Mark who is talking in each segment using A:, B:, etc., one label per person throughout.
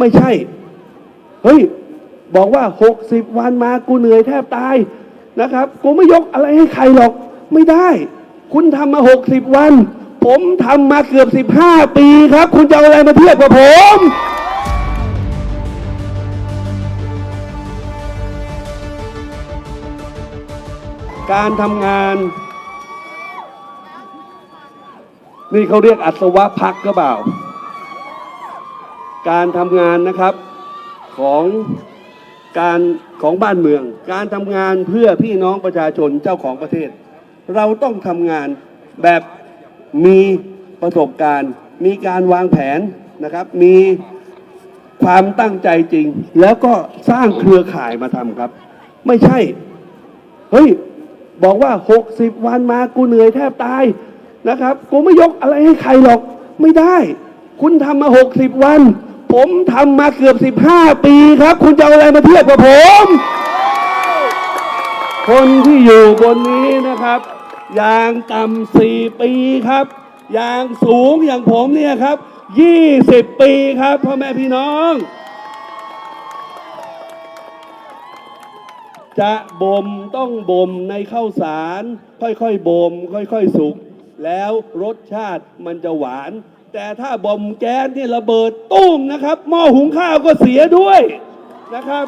A: ไม่ใช่ เฮ้ย บอกว่า60วันมากูเหนื่อยแทบตายนะครับ กูไม่ยกอะไรให้ใครหรอก ไม่ได้ คุณทำมา60วัน ผมทำมาเกือบ15ปีครับ คุณจะเอาอะไรมาเทียบกับผมการทำงาน นี่เขาเรียกอัศวะพักก็เปล่า การทำงานนะครับของการของบ้านเมือง การทำงานเพื่อพี่น้องประชาชนเจ้าของประเทศ เราต้องทำงานแบบมีประสบการณ์ มีการวางแผนนะครับ มีความตั้งใจจริง แล้วก็สร้างเครือข่ายมาทำครับ ไม่ใช่ เฮ้ย บอกว่า 60 วันมากูเหนื่อยแทบตายนะครับ กูไม่ยกอะไรให้ใครหรอก ไม่ได้ คุณทำมา 60 วัน ผมทำมาเกือบ 15 ปีครับ คุณจะเอาอะไรมาเทียบกับผม คนที่อยู่บนนี้นะครับอย่างต่ำสี่ปีครับอย่างสูงอย่างผมเนี่ยครับ20ปีครับพ่อแม่พี่น้อง จะบ่มต้องบ่มในข้าวสาร ค่อยๆบ่มค่อยๆสุก แล้วรสชาติมันจะหวาน แต่ถ้าบ่มแก๊สนี่ระเบิดตุ้มนะครับ หม้อหุงข้าวก็เสียด้วยนะครับ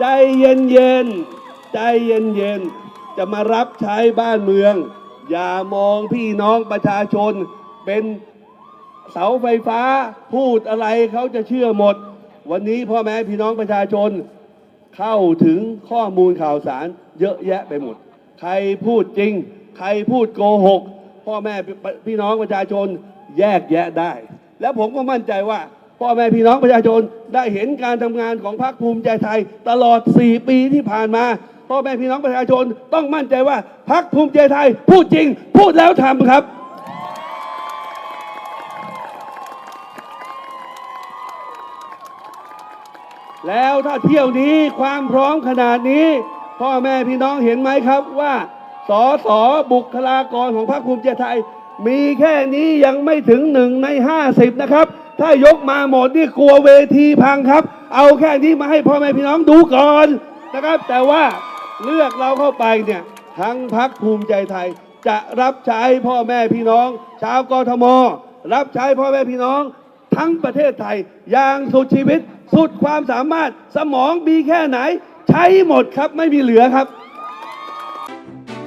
A: ใจเย็นๆใจเย็นๆจะมารับใช้บ้านเมือง อย่ามองพี่น้องประชาชน เป็นเสาไฟฟ้าพูดอะไรเขาจะเชื่อหมด วันนี้พ่อแม่พี่น้องประชาชน เข้าถึงข้อมูลข่าวสารเยอะแยะไปหมด ใครพูดจริง ใครพูดโกหก พ่อแม่พี่น้องประชาชนแยกแยะได้ แล้วผมก็มั่นใจว่า พ่อแม่พี่น้องประชาชนได้เห็นการทำงานของพรรคภูมิใจไทย ตลอด 4 ปีที่ผ่านมา พ่อแม่พี่น้องประชาชนต้องมั่นใจว่าพรรคภูมิใจไทย พูดจริง พูดแล้วทำครับแล้วถ้าเที่ยวนี้ความพร้อมขนาดนี้ พ่อแม่พี่น้องเห็นไหมครับว่า สอสอบุคลากรของพรรคภูมิใจไทย มีแค่นี้ยังไม่ถึงหนึ่งในห้าสิบนะครับ ถ้ายกมาหมดนี่กลัวเวทีพังครับ เอาแค่นี้มาให้พ่อแม่พี่น้องดูก่อนนะครับ แต่ว่าเลือกเราเข้าไปเนี่ยทั้งพรรคภูมิใจไทย จะรับใช้พ่อแม่พี่น้อง ชาวกทม รับใช้พ่อแม่พี่น้อง ทั้งประเทศไทยอย่างสุดชีวิต สุดความสามารถสมองมีแค่ไหน ใช้หมดครับไม่มีเหลือครับ